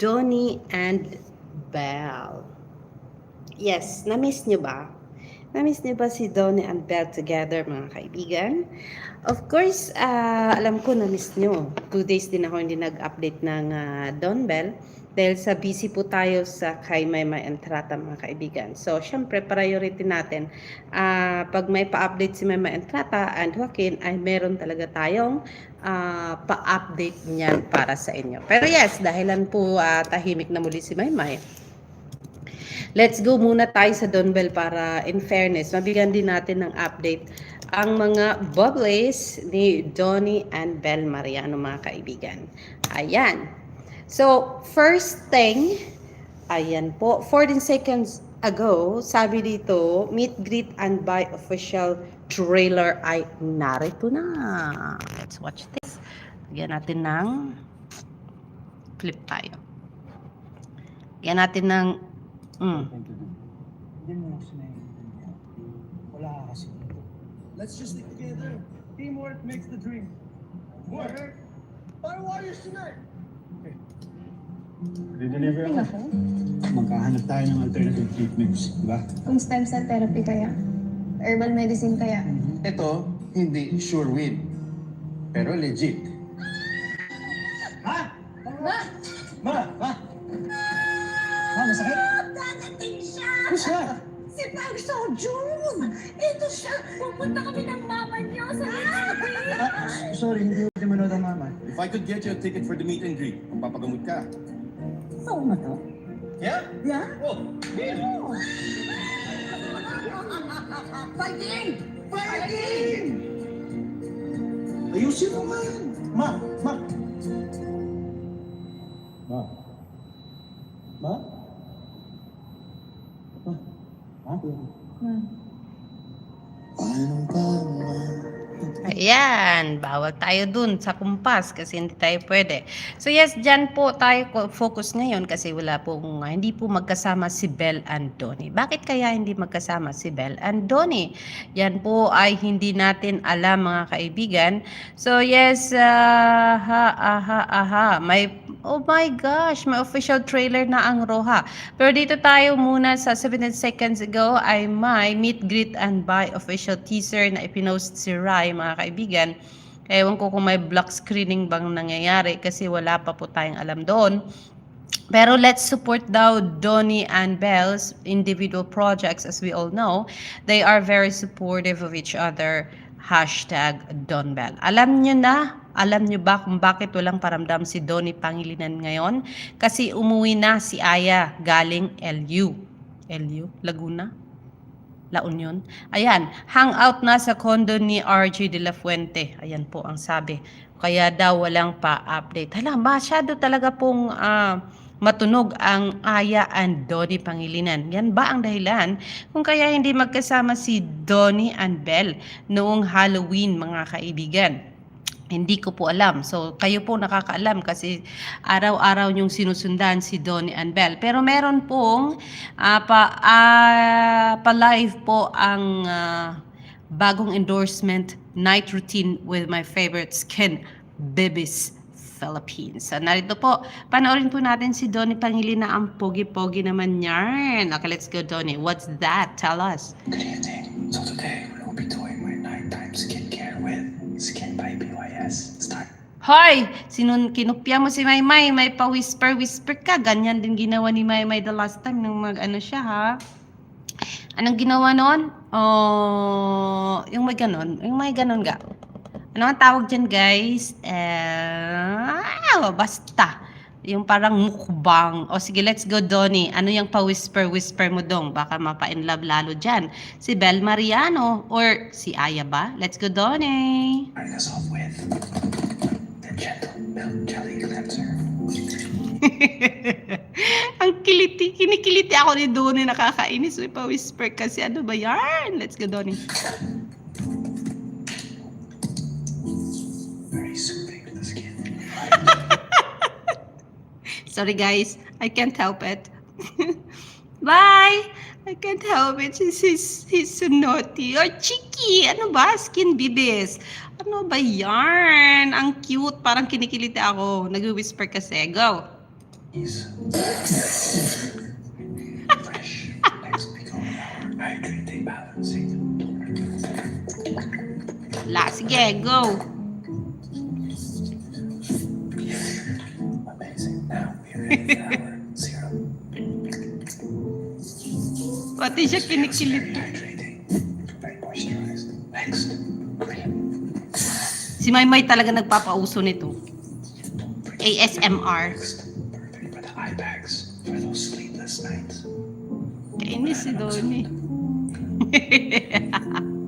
Donnie and Belle. Yes, na-miss nyo ba? Na-miss niyo ba si Donnie and Belle together, mga kaibigan? Of course, ah, alam ko na-miss nyo. Two days din ako hindi nag-update ng ah, Don Bell dahil sa busy po tayo sa kay Maymay Entrata, mga kaibigan. So, syempre, priority natin. ah, pag may pa-update si Maymay Entrata and Joaquin, ay meron talaga tayong ah, pa-update niyan para sa inyo. Pero yes, dahilan po ah, tahimik na muli si Maymay. Let's go muna tayo sa Don Bell para in fairness, mabigyan din natin ng update ang mga bubbles ni Donnie and Bell Mariano mga kaibigan. Ayan. So, first thing, ayan po, 14 seconds ago, sabi dito, meet, greet, and buy official trailer ay narito na. Let's watch this. Lagyan natin ng clip tayo. Lagyan natin ng mm. Wala ka kasi. Let's just stick together. Teamwork makes the dream work. Para Warriors tonight. Deliver Tingnan ko. Magkahanap tayo ng alternative treatments, di ba? Kung stem cell therapy kaya. Herbal medicine kaya. Ito, hindi sure win. Pero legit. Ha? Ma! Ma! Ma! Ha? Masakit? Dadating siya! Who's siya? Si Pag Sojun! Ito siya! Pupunta kami ng mama niyo sa! Ah, sorry, hindi ko manood ang mama. If I could get you a ticket for the meet and greet, magpapagamot ka. Oo na to? Yeah? Yeah? Oh, Oo! Fighting! Fighting! Ayusin mo nga yan. Ma! Ma! Ma? Ma? Ma? Ma? Ma. Ayan, bawal tayo dun sa kumpas kasi hindi tayo pwede. So yes, dyan po tayo focus ngayon kasi wala po, hindi po magkasama si Bel and Donnie. Bakit kaya hindi magkasama si Bel and Donnie? Yan po ay hindi natin alam mga kaibigan. So yes, ah, ha, aha, aha, may, oh my gosh, may official trailer na ang Roha. Pero dito tayo muna sa 17 seconds ago ay may meet, greet, and buy official teaser na ipinost si Rai mga kaibigan. Ewan ko kung may block screening bang nangyayari kasi wala pa po tayong alam doon. Pero let's support daw Donnie and Belle's individual projects as we all know. They are very supportive of each other. Hashtag Don Bell. Alam nyo na, alam nyo ba kung bakit walang paramdam si Donnie Pangilinan ngayon? Kasi umuwi na si Aya galing LU. LU? Laguna? La Union. Ayan, hangout na sa condo ni RG de la Fuente. Ayan po ang sabi. Kaya daw walang pa-update. Hala, masyado talaga pong ah, matunog ang Aya and Donnie Pangilinan. Yan ba ang dahilan kung kaya hindi magkasama si Donnie and Belle noong Halloween mga kaibigan? Hindi ko po alam. So, kayo po nakakaalam kasi araw-araw yung sinusundan si Donnie and Belle. Pero meron pong ah, pa, ah, pa-live po ang ah, bagong endorsement, Night Routine with my favorite skin, Bibis Philippines. So, narito po, panoorin po natin si Donnie Pangilina. Ang pogi-pogi naman yarn. Okay, let's go, Donnie. What's that? Tell us. Good evening. So today, we'll be doing my nighttime skincare with Skin by BYS. Start. Hoy! Sinun kinupya mo si Maymay, may pa-whisper-whisper ka. Ganyan din ginawa ni Maymay the last time nung mag-ano siya, ha? Anong ginawa noon? Oh, yung may ganon. Yung may ganon ga. Ano ang tawag dyan, guys? Eh, basta. Yung parang mukbang. O sige, let's go, Donnie. Ano yung pa-whisper-whisper mo dong? Baka mapa-inlove lalo dyan. Si Bel Mariano or si Aya ba? Let's go, Donnie. Starting us off with the Gentle Milk Jelly Cleanser. Ang kiliti, kinikiliti ako ni Donnie, nakakainis. May pa-whisper kasi ano ba yan? Let's go, Donnie. Very soothing to the skin. Sorry guys, I can't help it. Bye! I can't help it. He's, he's, he's so naughty. Or cheeky! Ano ba? Skin bibis. Ano ba yarn? Ang cute. Parang kinikiliti ako. Nag-whisper kasi. Go! Fresh. Next, we go with our hydrating balancing. La, sige, go. Pati siya cream. Si Maymay talaga nagpapauso nito. ASMR. Kainis si Donnie.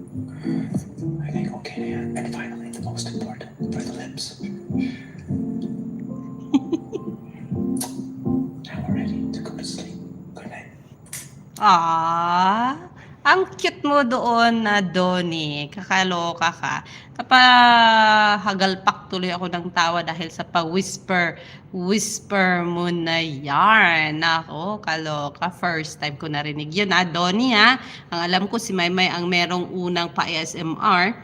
Ah, ang cute mo doon na Donnie. Kakaloka ka. Kapahagalpak tuloy ako ng tawa dahil sa pa-whisper, whisper mo na yarn. Ako, kaloka. First time ko narinig yun ha, Donnie ha. Ang alam ko si Maymay ang merong unang pa-ASMR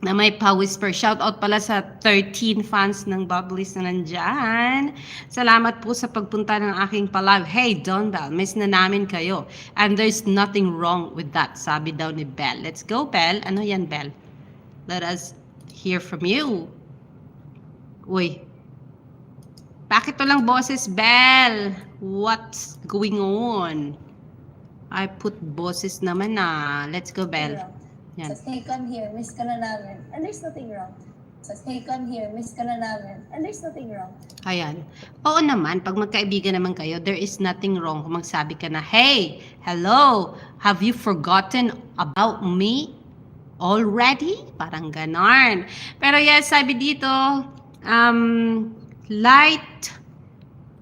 na may pa-whisper. Shout out pala sa 13 fans ng Bubblies na nandyan. Salamat po sa pagpunta ng aking pa-live. Hey, Don Bell, miss na namin kayo. And there's nothing wrong with that, sabi daw ni Bell. Let's go, Bell. Ano yan, Bell? Let us hear from you. Uy. Bakit to lang boses, Bell? What's going on? I put boses naman na. Let's go, Bell. Yan. Says, hey, come here, miss ka na namin. And there's nothing wrong. Says, hey, come here, miss ka na namin. And there's nothing wrong. Ayan. Oo naman, pag magkaibigan naman kayo, there is nothing wrong kung magsabi ka na, Hey, hello, have you forgotten about me already? Parang ganon. Pero yes, sabi dito, um, Light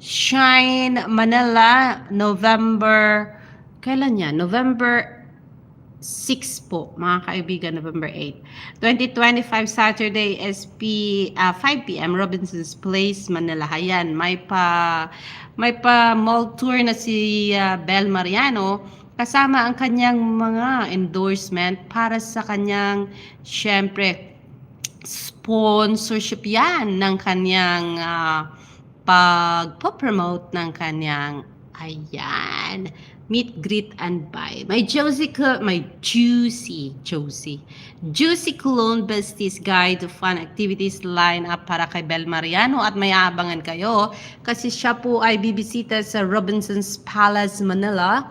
Shine Manila, November, kailan yan? November 6 po, mga kaibigan, November 8. 2025 Saturday, SP, ah, 5 p.m. Robinson's Place, Manila. Ayan, may pa, may pa mall tour na si ah, Bel Mariano kasama ang kanyang mga endorsement para sa kanyang, syempre, sponsorship yan ng kanyang ah, pagpo-promote ng kanyang ayan meet, greet, and buy. May Josie, may Juicy, Josie, Juicy Cologne Besties Guide to Fun Activities line up para kay Bel Mariano at may aabangan kayo kasi siya po ay bibisita sa Robinson's Palace, Manila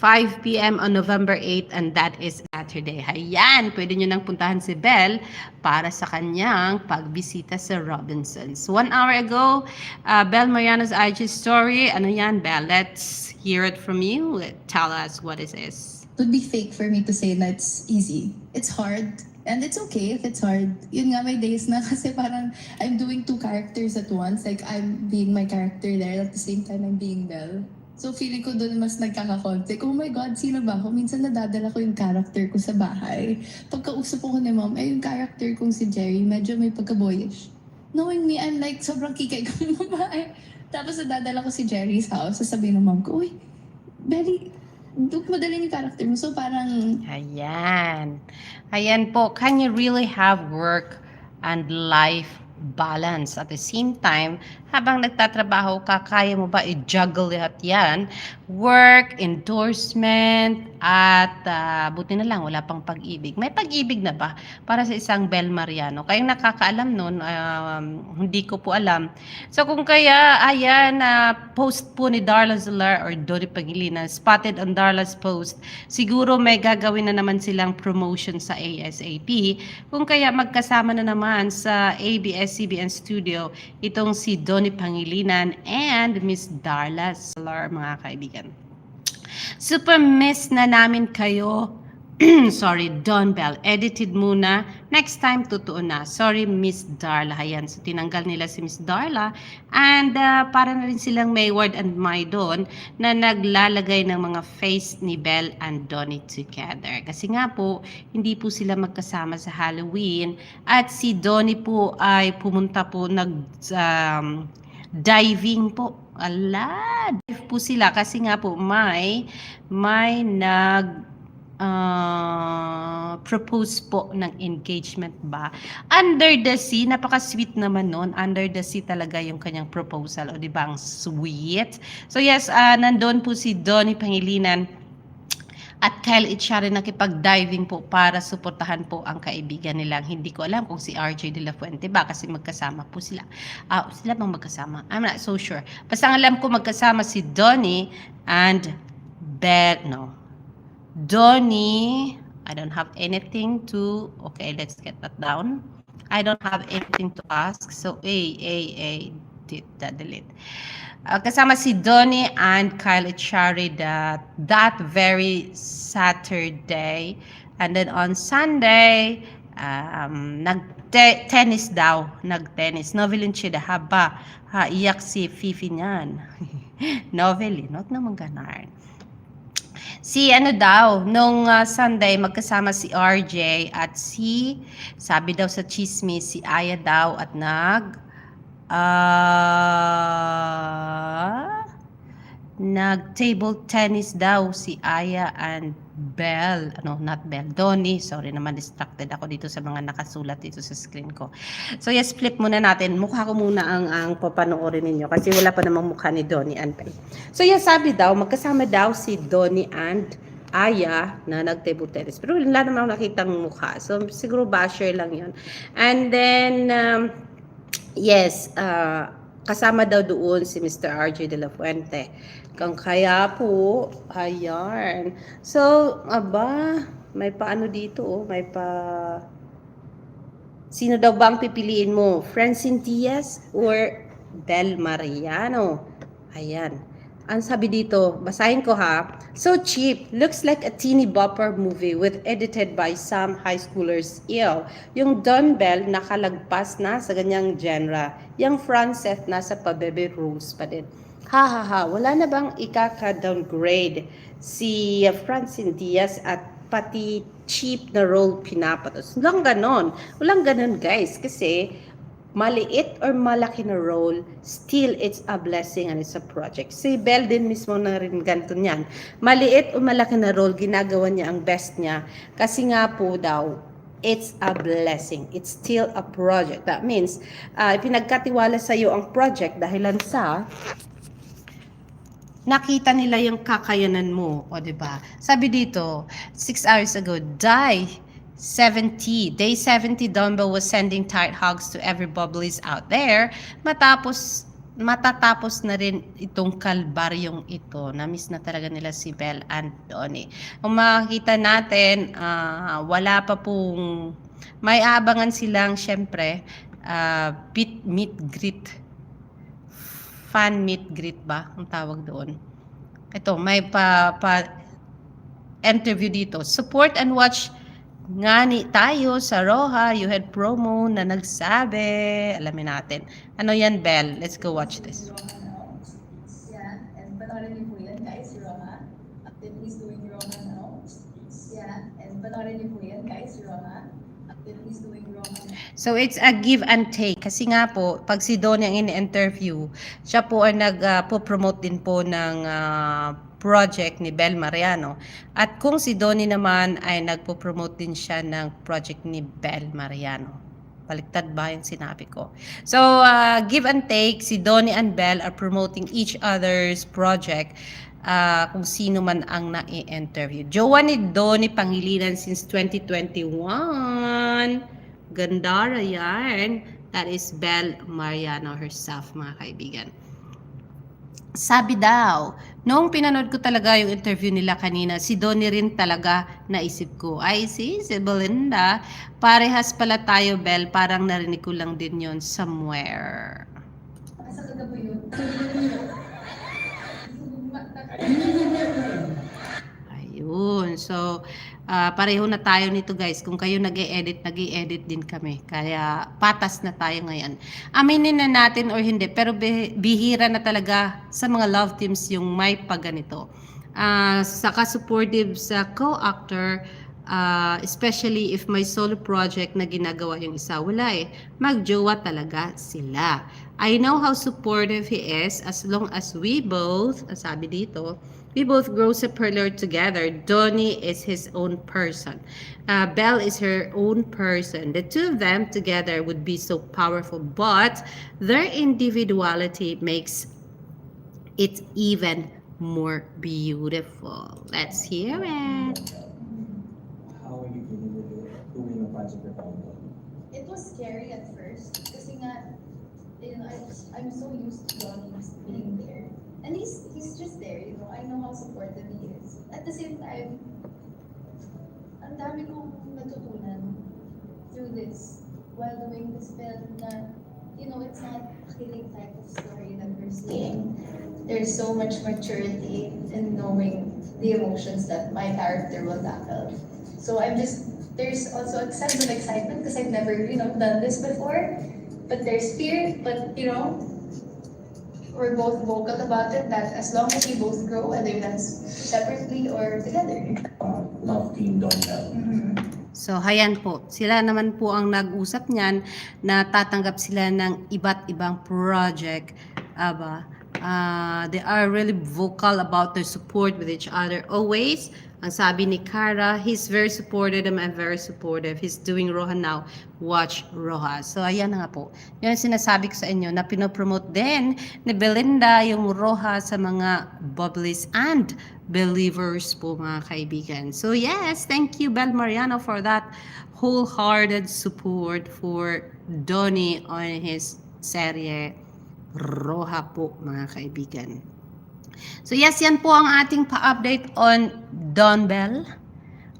5 p.m. on November 8 and that is Saturday. Ayan, pwede nyo nang puntahan si Belle para sa kanyang pagbisita sa Robinsons. One hour ago, uh, Belle Mariano's IG story. Ano yan, Belle? Let's hear it from you. Tell us what it is. It would be fake for me to say it's easy. It's hard. And it's okay if it's hard. Yun nga, may days na kasi parang I'm doing two characters at once. Like, I'm being my character there at the same time I'm being Belle. So, feeling ko doon mas nagkaka-conflict. Oh my God, sino ba ako? Minsan nadadala ko yung character ko sa bahay. Pagkausap ko ni mom, eh, yung character kong si Jerry, medyo may pagka-boyish. Knowing me, I'm like, sobrang kikay ko ng babae. Tapos nadadala ko si Jerry's house. Sasabihin ng mom ko, uy, Belly, Duk, madali yung character mo. So, parang Ayan. Ayan po. Can you really have work and life balance at the same time habang nagtatrabaho ka kaya mo ba i-juggle lahat yan? Work, endorsement at ah, buti na lang wala pang pag-ibig. May pag-ibig na ba para sa isang Bel Mariano? Kayong nakakaalam nun um, hindi ko po alam. So kung kaya ayan na post po ni Darla Zolar or Dori Pangilinan spotted on Darla's post siguro may gagawin na naman silang promotion sa ASAP kung kaya magkasama na naman sa ABS-CBN studio itong si Donnie Pangilinan and Miss Darla Solar mga kaibigan. Super miss na namin kayo. Sorry, Don Bell. Edited muna. Next time, totoo na. Sorry, Miss Darla. Ayan, so tinanggal nila si Miss Darla. And uh, para na rin silang Mayward and May doon na naglalagay ng mga face ni Bell and Donnie together. Kasi nga po, hindi po sila magkasama sa Halloween. At si Donnie po ay pumunta po nag... um, diving po. Ala, dive po sila kasi nga po may may nag ah, propose po ng engagement ba. Under the sea, napaka-sweet naman nun. Under the sea talaga yung kanyang proposal. O di ba ang sweet? So yes, ah, nandun po si Donnie Pangilinan at Kyle Echari nakipag-diving po para suportahan po ang kaibigan nilang. Hindi ko alam kung si RJ De La Fuente ba kasi magkasama po sila. Ah, sila bang magkasama? I'm not so sure. Basta alam ko magkasama si Donnie and Belle, no. Donnie, I don't have anything to, okay, let's get that down. I don't have anything to ask. So, A, A, A, did that delete. Uh, kasama si Donnie and Kyle Echari that that very Saturday. And then on Sunday, um, nag-tennis daw. Nag-tennis. Novelin siya haba. Ha, iyak si Fifi niyan. Novelin, huwag naman ganar. Si ano daw, nung uh, Sunday, magkasama si RJ at si, sabi daw sa chismis, si Aya daw at nag, ah, nag table tennis daw si Aya and Bell, ano, not Bell, Donnie, sorry naman, distracted ako dito sa mga nakasulat dito sa screen ko. So yes, flip muna natin, mukha ko muna ang, ang papanoorin ninyo kasi wala pa namang mukha ni Donnie and Bell. So yes, sabi daw, magkasama daw si Donnie and Aya na nag-table tennis. Pero wala naman ako nakitang mukha. So siguro basher lang yun. And then, um, yes, uh, kasama daw doon si Mr. RJ De La Fuente. Kang kaya po, ayan. So, aba, may paano dito, oh, may pa... Sino daw ba ang pipiliin mo? Francine Diaz or Bel Mariano? Ayan. Ang sabi dito, basahin ko ha. So cheap, looks like a teeny bopper movie with edited by some high schoolers ill. Yung Don Bell nakalagpas na sa ganyang genre. Yung Frances nasa pa-baby rules pa din. Ha ha ha, wala na bang ikaka-downgrade si Francine Diaz at pati cheap na role pinapatos. Walang ganon. Walang ganon guys kasi maliit or malaki na role, still it's a blessing and it's a project. Si Belle din mismo na rin ganito niyan. Maliit o malaki na role, ginagawa niya ang best niya. Kasi nga po daw, it's a blessing. It's still a project. That means, uh, pinagkatiwala sa iyo ang project dahilan sa nakita nila yung kakayanan mo, o 'di ba? Sabi dito, six hours ago, die 70. Day 70, Dumbo was sending tight hugs to every bubblies out there. Matapos, matatapos na rin itong kalbaryong ito. Namiss na talaga nila si Belle and Donnie. Kung makikita natin, ah, wala pa pong, may aabangan silang, syempre, uh, meet, meet greet. Fan meet greet ba? Ang tawag doon. Ito, may pa, pa interview dito. Support and watch ngani tayo sa Roha, you had promo na nagsabi. Alamin natin. Ano yan, Bell? Let's go watch this. Yeah, and panoorin niyo po yan, guys. Update is doing Roma now. Yeah, and panoorin niyo po guys, Roma. Update is doing Roma now. So it's a give and take. Kasi nga po, pag si Donnie ang ini-interview, siya po ay nag-promote din po ng ah, project ni Bel Mariano. At kung si Donnie naman ay nagpo-promote din siya ng project ni Bel Mariano. Baliktad ba yung sinabi ko? So, ah, give and take, si Donnie and Bel are promoting each other's project ah, kung sino man ang na-interview. Jowa ni Donnie Pangilinan since 2021. Gandara yan. That is Bel Mariano herself, mga kaibigan. Sabi daw, noong pinanood ko talaga yung interview nila kanina, si Donnie rin talaga naisip ko. Ay, si, si Belinda, parehas pala tayo, Bel. Parang narinig ko lang din yon somewhere. Asa ka yun? Ayun. So, ah, pareho na tayo nito guys. Kung kayo nag edit nag edit din kami. Kaya patas na tayo ngayon. Aminin na natin or hindi, pero bi- bihira na talaga sa mga love teams yung may pagganito. Ah, saka supportive sa co-actor, Ah, especially if may solo project na ginagawa yung isa, wala eh. Magjowa talaga sila. I know how supportive he is as long as we both, sabi dito, we both grow separately together. Donnie is his own person. Uh, Belle is her own person. The two of them together would be so powerful, but their individuality makes it even more beautiful. Let's hear it. I'm so used to Donnie being there. And he's, he's just there, you know, I know how supportive he is. At the same time, ang dami kong natutunan through this while doing this film na, you know, it's not a killing type of story that we're seeing. There's so much maturity in knowing the emotions that my character will tackle. So I'm just, there's also a sense of excitement because I've never, you know, done this before. But there's fear, but you know, we're both vocal about it that as long as we both grow, whether that's separately or together. Uh, love team Donell. So, hayan po. Sila naman po ang nag-usap niyan na tatanggap sila ng iba't ibang project. Aba, ah, they are really vocal about their support with each other always. Ang sabi ni Kara, he's very supportive and I'm very supportive. He's doing Roha now. Watch Roha. So, ayan na nga po. Yan ang sinasabi ko sa inyo na pinopromote din ni Belinda yung Roha sa mga bubblies and believers po mga kaibigan. So yes, thank you Bel Mariano for that wholehearted support for Donnie on his serye Roha po mga kaibigan. So yes, yan po ang ating pa-update on Don Bell.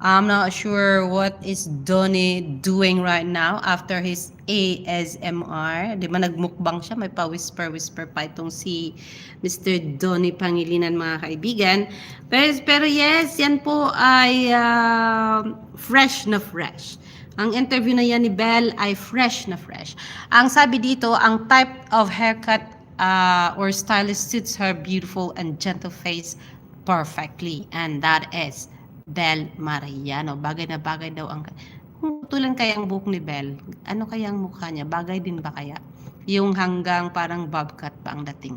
I'm not sure what is Donnie doing right now after his ASMR. Di ba nagmukbang siya, may pa-whisper-whisper pa itong si Mr. Donnie Pangilinan mga kaibigan. Pero, pero yes, yan po ay ah, fresh na fresh. Ang interview na yan ni Belle ay fresh na fresh. Ang sabi dito, ang type of haircut uh, or stylist suits her beautiful and gentle face perfectly. And that is Belle Mariano. Bagay na bagay daw ang... Tulan kaya ang buhok ni Belle, ano kaya ang mukha niya? Bagay din ba kaya? Yung hanggang parang bob cut pa ang dating.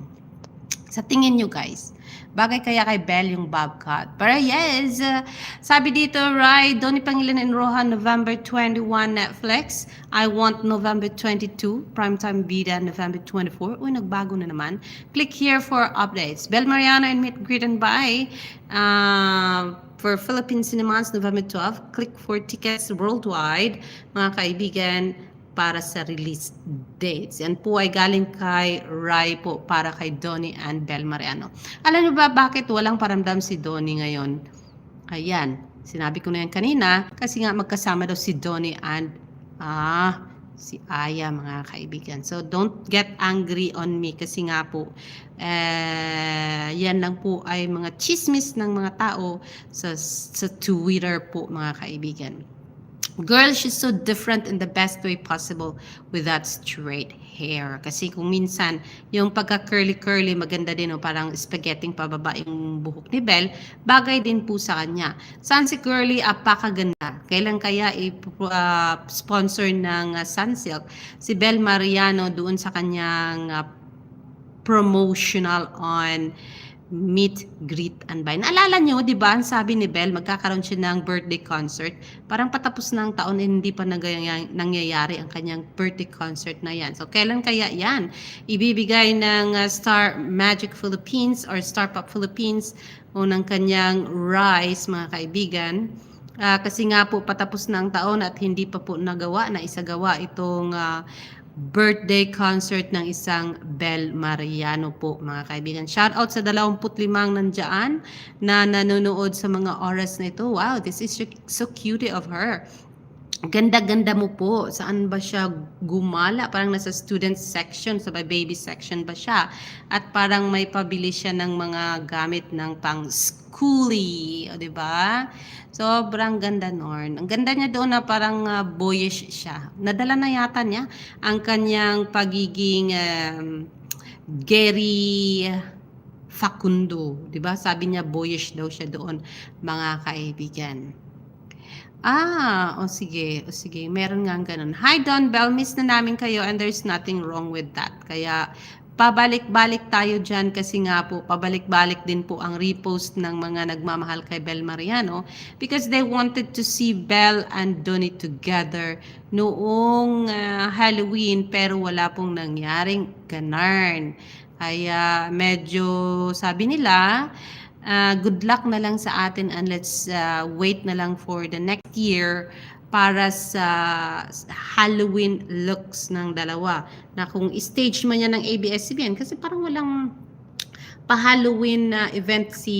Sa tingin nyo guys, bagay kaya kay Belle yung bob cut? Pero yes, uh, sabi dito, right, Donnie Pangilinan and Rohan, November 21 Netflix. I want November 22, primetime bida November 24. Uy, nagbago na naman. Click here for updates. Belle Mariana and Meet, Greet and Buy. Uh, for Philippine Cinemas, November 12. Click for tickets worldwide. Mga kaibigan, para sa release dates. Yan po ay galing kay Rai po para kay Donnie and Bel Mariano. Alam niyo ba bakit walang paramdam si Donnie ngayon? Ayan, sinabi ko na yan kanina kasi nga magkasama daw si Donnie and ah, si Aya mga kaibigan. So don't get angry on me kasi nga po eh, yan lang po ay mga chismis ng mga tao sa, sa Twitter po mga kaibigan. Girl, she's so different in the best way possible with that straight hair. Kasi kung minsan, yung pagka-curly-curly, maganda din, o parang spaghetti pababa yung buhok ni Belle, bagay din po sa kanya. Si Curly, apakaganda. Kailan kaya i-sponsor ng uh, Sunsilk si Belle Mariano doon sa kanyang uh, promotional on meet, greet, and buy. Naalala nyo, di ba, ang sabi ni Belle, magkakaroon siya ng birthday concert. Parang patapos ng taon, eh, hindi pa nangyayari ang kanyang birthday concert na yan. So, kailan kaya yan? Ibibigay ng uh, Star Magic Philippines or Star Pop Philippines o ng kanyang Rise, mga kaibigan. Ah, kasi nga po patapos na ang taon at hindi pa po nagawa na isagawa itong ah, birthday concert ng isang Bel Mariano po mga kaibigan. Shout out sa 25 nandiyan na nanonood sa mga oras na ito. Wow, this is so, cute of her. Ganda-ganda mo po. Saan ba siya gumala? Parang nasa student section, sa baby section ba siya? At parang may pabili siya ng mga gamit ng pang schooly, o di ba? Sobrang ganda Norn. Ang ganda niya doon na parang ah, boyish siya. Nadala na yata niya ang kanyang pagiging um, Gary Facundo, 'di ba? Sabi niya boyish daw siya doon, mga kaibigan. Ah, o sige, o sige. Meron nga ganun. Hi Don Bell, miss na namin kayo and there's nothing wrong with that. Kaya pabalik-balik tayo dyan kasi nga po, pabalik-balik din po ang repost ng mga nagmamahal kay Bel Mariano because they wanted to see Bel and Donnie together noong ah, Halloween pero wala pong nangyaring ganarn. Kaya medyo sabi nila, Ah, good luck na lang sa atin and let's ah, wait na lang for the next year para sa Halloween looks ng dalawa. Na kung stage man yan ng ABS-CBN kasi parang walang pa-Halloween na event si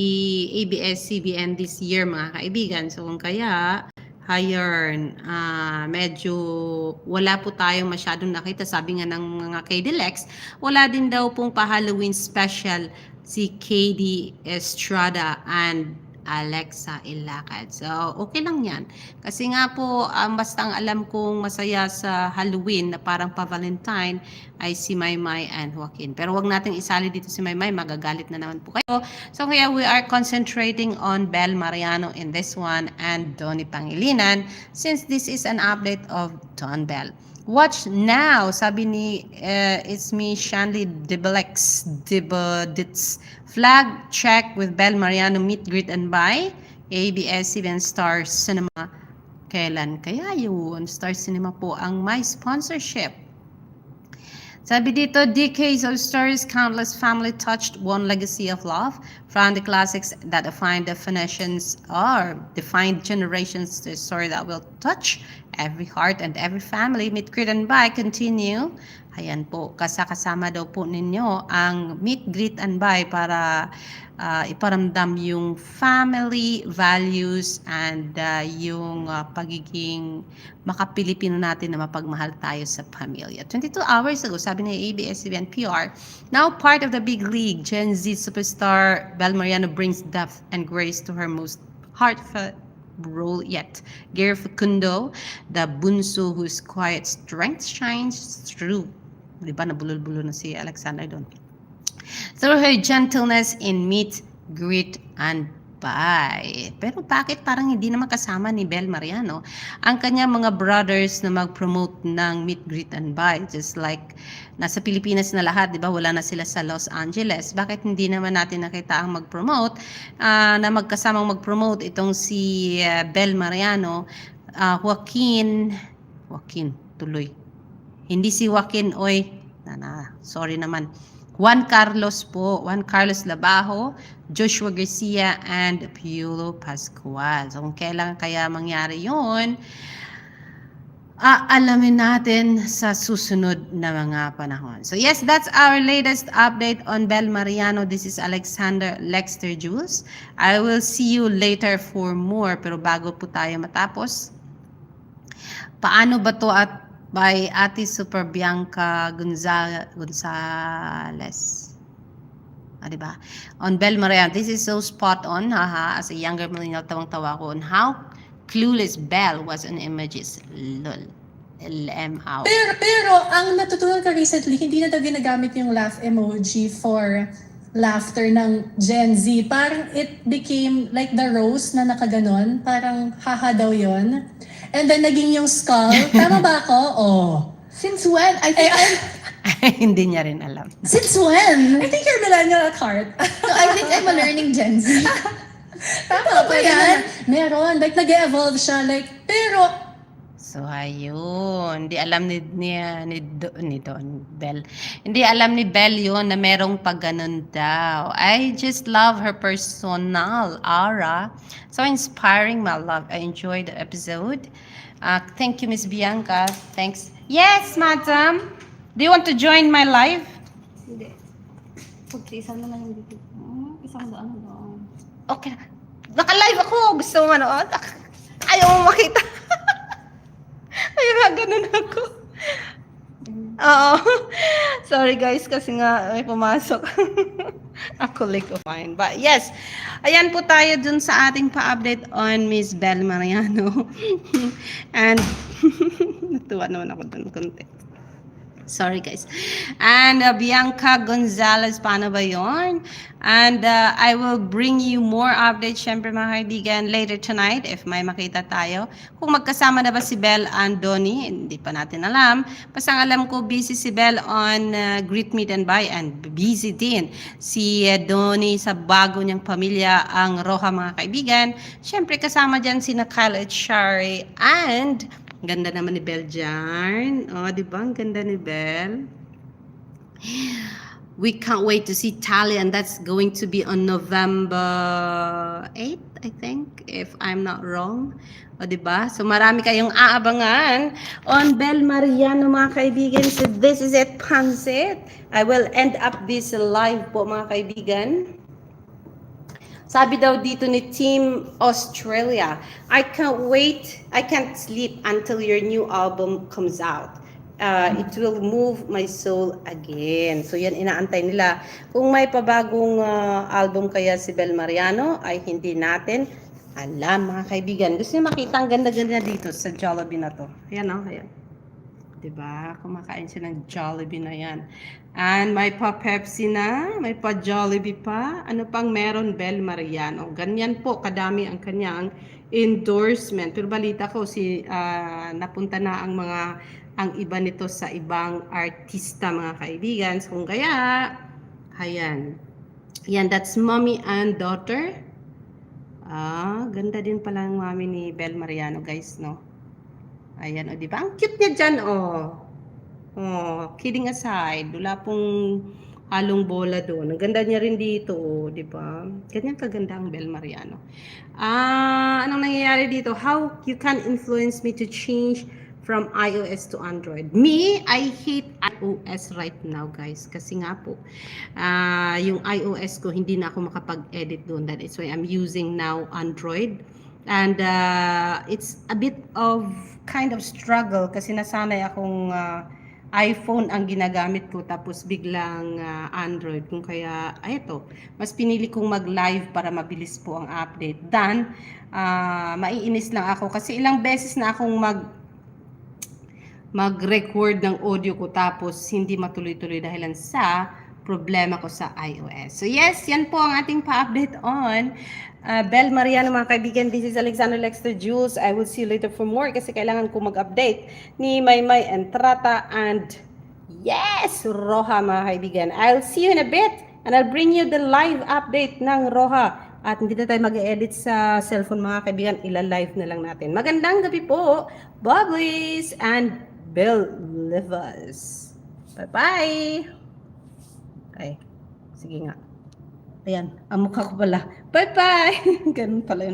ABS-CBN this year mga kaibigan. So kung kaya, Hayern, ah medyo wala po tayong masyadong nakita. Sabi nga ng mga KDLEX, wala din daw pong pa-Halloween special si KD Estrada and Alexa Ilacad. So, okay lang yan. Kasi nga po, ang basta ang alam kong masaya sa Halloween na parang pa-Valentine ay si Maymay and Joaquin. Pero wag natin isali dito si Maymay, magagalit na naman po kayo. So, kaya we are concentrating on Bel Mariano in this one and Donnie Pangilinan since this is an update of Don Bell. Watch now, sabi ni uh, it's me Shanley Dibelex Dibodits. Flag check with Bel Mariano meet greet and buy. ABS-CBN Star Cinema. Kailan kaya yun? Star Cinema po ang my sponsorship. Sabi dito, decades of stories, countless family touched, one legacy of love. From the classics that define definitions or defined generations a story that will touch every heart and every family. Meet, greet, and buy continue. Ayan po, kasakasama daw po ninyo ang meet, greet, and buy para ah, iparamdam yung family values and ah, yung ah, pagiging makapilipino natin na mapagmahal tayo sa pamilya. 22 hours ago, sabi ni ABS-CBN PR, now part of the big league, Gen Z superstar Bel Mariano brings depth and grace to her most heartfelt role yet. Gary Facundo, the bunso whose quiet strength shines through. Di ba, nabulol-bulo na si Alexander doon. Through her gentleness in meet, greet, and buy. Pero bakit parang hindi naman kasama ni Bel Mariano ang kanyang mga brothers na mag-promote ng meet, greet, and buy? Just like nasa Pilipinas na lahat, di ba? Wala na sila sa Los Angeles. Bakit hindi naman natin nakita ang mag-promote ah, na magkasamang mag-promote itong si ah, Bel Mariano, ah, Joaquin, Joaquin, tuloy. Hindi si Joaquin Oy, na, sorry naman. Juan Carlos po, Juan Carlos Labajo, Joshua Garcia, and Piolo Pascual. So kung kailan kaya mangyari yun, aalamin natin sa susunod na mga panahon. So yes, that's our latest update on Bel Mariano. This is Alexander Lexter Jules. I will see you later for more. Pero bago po tayo matapos, paano ba to at by Ate Super Bianca Gonza- Gonzales? Ah, di? On Bel Mariano, this is so spot on, haha. As a younger millennial, tawang-tawa ko on how clueless Belle was in images. Lol. LM out. Pero, pero ang natutunan ko recently, hindi na daw ginagamit yung laugh emoji for laughter ng Gen Z. Parang it became like the rose na nakaganon. Parang haha daw yon. And then naging yung skull. Tama ba ako? Oh. Since when? I Eh, think, I- Hindi niya rin alam. since when? I think you're millennial at heart. No, I think I'm a learning Gen Z. Tama ba yan? Meron. Like, nag-evolve siya. Like, pero, So, ayun. Hindi alam ni, ni, ni, ni Don Bell. Hindi alam ni Bell yun na merong pag ganun daw. I just love her personal aura. So inspiring, my love. I enjoyed the episode. Uh, thank you, Miss Bianca. Thanks. Yes, madam. Do you want to join my live? Hindi. Pagtiisan mo lang yung dito. Hmm, isang daan na doon. Okay. Naka-live ako. Gusto mo manood? Ayaw mo makita. Ganun ako. Oo. Sorry guys, kasi nga may pumasok. ako like of mine. But yes, ayan po tayo dun sa ating pa-update on Miss Bel Mariano. And, natuwa naman ako dun konti. Sorry guys. And uh, Bianca Gonzalez, paano ba yon? And uh, I will bring you more updates, syempre mga kaibigan, later tonight if may makita tayo. Kung magkasama na ba si Belle and Donnie, hindi pa natin alam. Basta alam ko, busy si Belle on uh, Greet, Meet, and Buy and busy din si uh, Donnie sa bago niyang pamilya, ang Roja mga kaibigan. Syempre kasama dyan si Kyle at Shari and Ganda naman ni Belle dyan. Oh, di ba? Ang ganda ni Belle. We can't wait to see Talia and that's going to be on November 8, I think, if I'm not wrong. O, di ba? So, marami kayong aabangan on Belle Mariano, mga kaibigan. So, this is it, Pansit. I will end up this live po, mga kaibigan. Sabi daw dito ni Team Australia, I can't wait, I can't sleep until your new album comes out. Uh, it will move my soul again. So yan inaantay nila. Kung may pabagong uh, album kaya si Bel Mariano, ay hindi natin alam mga kaibigan. Gusto niyo makita ang ganda-ganda dito sa Jollibee na to. Ayan o, oh, ayan. 'Di ba? Kumakain siya ng Jollibee na 'yan. And may pa Pepsi na, may pa Jollibee pa. Ano pang meron Bel Mariano? Ganyan po kadami ang kanyang endorsement. Pero balita ko si ah, napunta na ang mga ang iba nito sa ibang artista mga kaibigan. So, kung kaya, ayan. Yan, that's mommy and daughter. Ah, ganda din pala ang mami ni Bel Mariano, guys, no? Ayan, o, di ba? Ang cute niya dyan, oh. Oh, kidding aside, wala pong halong bola doon. Ang ganda niya rin dito, oh, di ba? Ganyan kaganda ang Bel Mariano. Ah, anong nangyayari dito? How you can influence me to change from iOS to Android. Me, I hate iOS right now, guys. Kasi nga po, ah, yung iOS ko, hindi na ako makapag-edit doon. That is why I'm using now Android. And uh, it's a bit of kind of struggle kasi nasanay akong uh, iPhone ang ginagamit ko tapos biglang uh, Android. Kung kaya, ay ito, mas pinili kong mag-live para mabilis po ang update. Dan, uh, maiinis lang ako kasi ilang beses na akong mag mag-record ng audio ko tapos hindi matuloy-tuloy dahilan sa problema ko sa iOS. So yes, yan po ang ating pa-update on uh, Bel Mariano mga kaibigan. This is Alexander Lexter Jules. I will see you later for more kasi kailangan ko mag-update ni Maymay Entrata and yes, Roha mga kaibigan. I'll see you in a bit and I'll bring you the live update ng Roha. At hindi na tayo mag-edit sa cellphone mga kaibigan, ila-live na lang natin. Magandang gabi po, Bubblies and Bill Livers. Bye-bye! Ay, sige nga. Ayan, ang mukha ko pala. Bye-bye! Ganun pala yun.